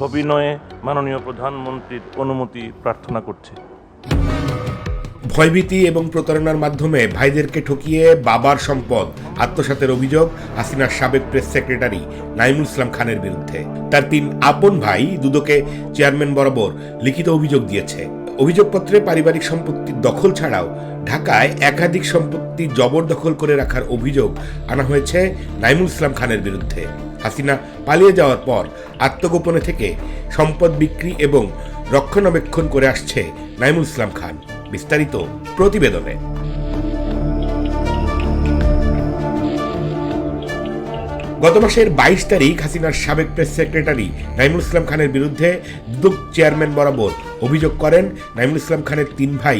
সবিনয়ে মাননীয় প্রধানমন্ত্রীর অনুমতি প্রার্থনা করছে। ভয়ভীতি এবং প্রতারণার মাধ্যমে ভাইদেরকে ঠকিয়ে বাবার সম্পদ, আত্মসাতের অভিযোগ, হাসিনার সাবেক প্রেস সেক্রেটারি নাইমুল ইসলাম খানের বিরুদ্ধে। তার তিন আপন ভাই দুদকে চেয়ারম্যান বরাবর লিখিত অভিযোগ দিয়েছে। অভিযোগপত্রে পারিবারিক সম্পত্তির দখল ছাড়াও ঢাকায় একাধিক সম্পত্তি জবরদখল করে রাখার অভিযোগ আনা হয়েছে নাইমুল ইসলাম খানের বিরুদ্ধে। হাসিনা পালিয়ে যাওয়ার পর আত্মগোপনে থেকে সম্পদ বিক্রি এবং রক্ষণাবেক্ষণ করে আসছে নাইমুল ইসলাম খান। বিস্তারিত প্রতিবেদনে। গত মাসের বাইশ তারিখ হাসিনার সাবেক প্রেস সেক্রেটারি নাইমুল ইসলাম খানের বিরুদ্ধে দুদক চেয়ারম্যান বরাবর অভিযোগ করেন নাইমুল ইসলাম খানের তিন ভাই,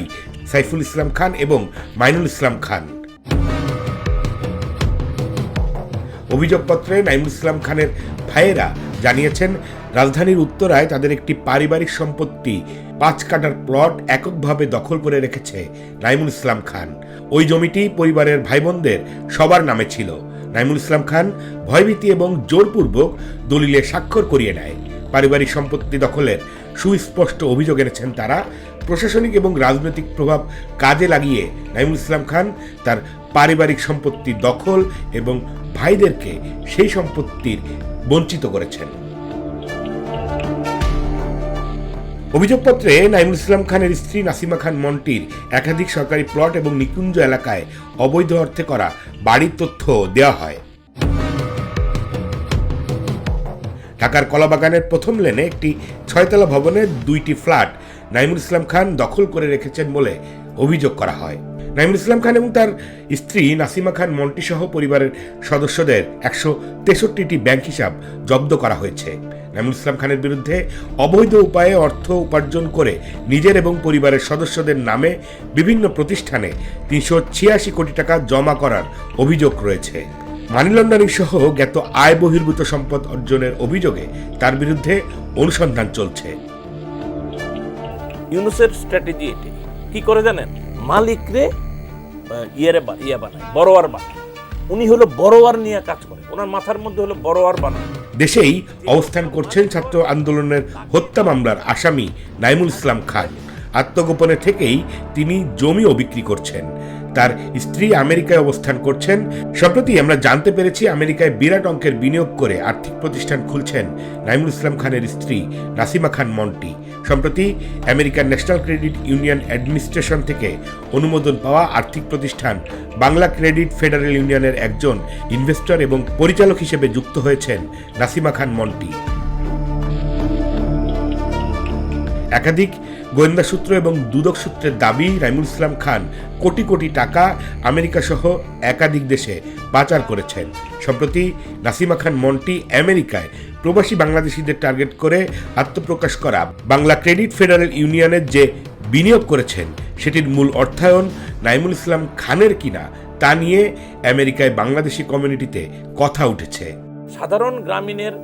সাইফুল ইসলাম খান এবং মাইনুল ইসলাম খান। অভিযোগপত্রে নাইমুল ইসলাম খানের ভাইয়েরা জানিয়েছেন, রাজধানীর উত্তরায় তাদের একটি পারিবারিক সম্পত্তি পাঁচ কাটার প্লট এককভাবে দখল করে রেখেছে নাইমুল ইসলাম খান। ওই জমিটি পরিবারের ভাই বোনদের সবার নামে ছিল। নাইমুল ইসলাম খান ভয়ভীতি এবং জোরপূর্বক দলিলে স্বাক্ষর করিয়ে নেয়। পারিবারিক সম্পত্তি দখলের সুস্পষ্ট অভিযোগ এনেছেন তারা। প্রশাসনিক এবং রাজনৈতিক প্রভাব কাজে লাগিয়ে নাইমুল ইসলাম খান তার পারিবারিক সম্পত্তি দখল এবং ভাইদেরকে সেই সম্পত্তির বঞ্চিত করেছেন। অভিযোগপত্রে নাইমুল ইসলাম খানের স্ত্রী নাসিমা খান মন্টির একাধিক সরকারি প্লট এবং নিকুঞ্জ এলাকায় অবৈধ অর্থে করা বাড়ির তথ্য দেওয়া হয়। ঢাকার কলাবাগানের প্রথম লেনে একটি ছয়তলা ভবনের দুইটি ফ্ল্যাট নাইমুল ইসলাম খান দখল করে রেখেছেন বলে অভিযোগ করা হয়। নাইমুল ইসলাম খান এবং তার স্ত্রী নাসিমা খান মন্টি সহ পরিবারের সদস্যদের একশো তেষট্টিটি ব্যাংক হিসাব জব্দ করা হয়েছে। নাইমুল ইসলাম খানের বিরুদ্ধে অবৈধ উপায়ে অর্থ উপার্জন করে নিজের এবং পরিবারের সদস্যদের নামে বিভিন্ন প্রতিষ্ঠানে তিনশো ছিয়াশি কোটি টাকা জমা করার অভিযোগ রয়েছে। মানি লন্ডারিং সহ জ্ঞাত আয় বহির্ভূত সম্পদ অর্জনের অভিযোগে তার বিরুদ্ধে অনুসন্ধান চলছে। ইউনুসের স্ট্র্যাটেজি এটি। কি করে জানেন? মালিকরে ইয়েরে বা- ইয়ে বানায় বড়োয়ার বানায়। উনি হলো বড়োয়ার নিয়ে কাজ করে। ওনার মাথার মধ্যে হলো বড়োয়ার বানায় দেশেই অবস্থান করছেন ছাত্র আন্দোলনের হত্যা মামলার আসামি নাইমুল ইসলাম খান। আত্মগোপনে থেকেই তিনি জমিও বিক্রি করছেন। তার স্ত্রী আমেরিকায় অবস্থান করছেন। সম্প্রতি আমরা জানতে পেরেছি আমেরিকায় বিরাট অঙ্কের বিনিয়োগ করে আর্থিক প্রতিষ্ঠান খুলছেন নাইমুল ইসলাম খানের স্ত্রী নাসিমা খান মন্টি। সম্প্রতি আমেরিকার ন্যাশনাল ক্রেডিট ইউনিয়ন অ্যাডমিনিস্ট্রেশন থেকে অনুমোদন পাওয়া আর্থিক প্রতিষ্ঠান বাংলা ক্রেডিট ফেডারেল ইউনিয়নের একজন ইনভেস্টর এবং পরিচালক হিসেবে যুক্ত হয়েছেন নাসিমা খান মন্টি। একাধিক গোয়েন্দা সূত্র এবং দুদক সূত্রের দাবি, রাইমুল ইসলাম খান কোটি কোটি টাকা আমেরিকা সহ একাধিক দেশে পাচার করেছেন। সম্প্রতি নাসিমা খান মন্টি আমেরিকায় প্রবাসী বাংলাদেশিদের টার্গেট করে আত্মপ্রকাশ করা বাংলা ক্রেডিট ফেডারেল ইউনিয়নের যে বিনিয়োগ করেছেন, সেটির মূল অর্থায়ন নাইমুল ইসলাম খানের কিনা তা নিয়ে আমেরিকায় বাংলাদেশি কমিউনিটিতে কথা উঠেছে। সাধারণ গ্রামীণের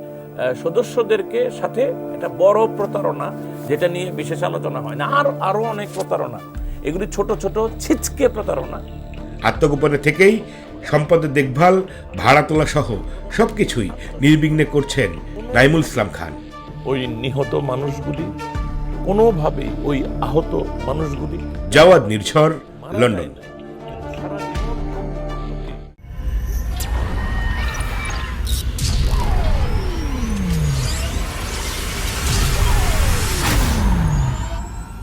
সদস্যদেরকে সাথে এটা বড় প্রতারণা যেটা নিয়ে বিশেষ আলোচনা হয় না। আর আরও অনেক প্রতারণা। এগুলি ছোট ছোট ছিচকে প্রতারণা। আত্মগোপনে থেকেই সম্পদের দেখভাল ভাড়া তোলা সহ সব কিছুই নির্বিঘ্নে করছেন নাইমুল ইসলাম খান। ওই নিহত মানুষগুলি কোনোভাবেই ওই আহত মানুষগুলি জাওয়াদ নির্ঝর লন্ডন।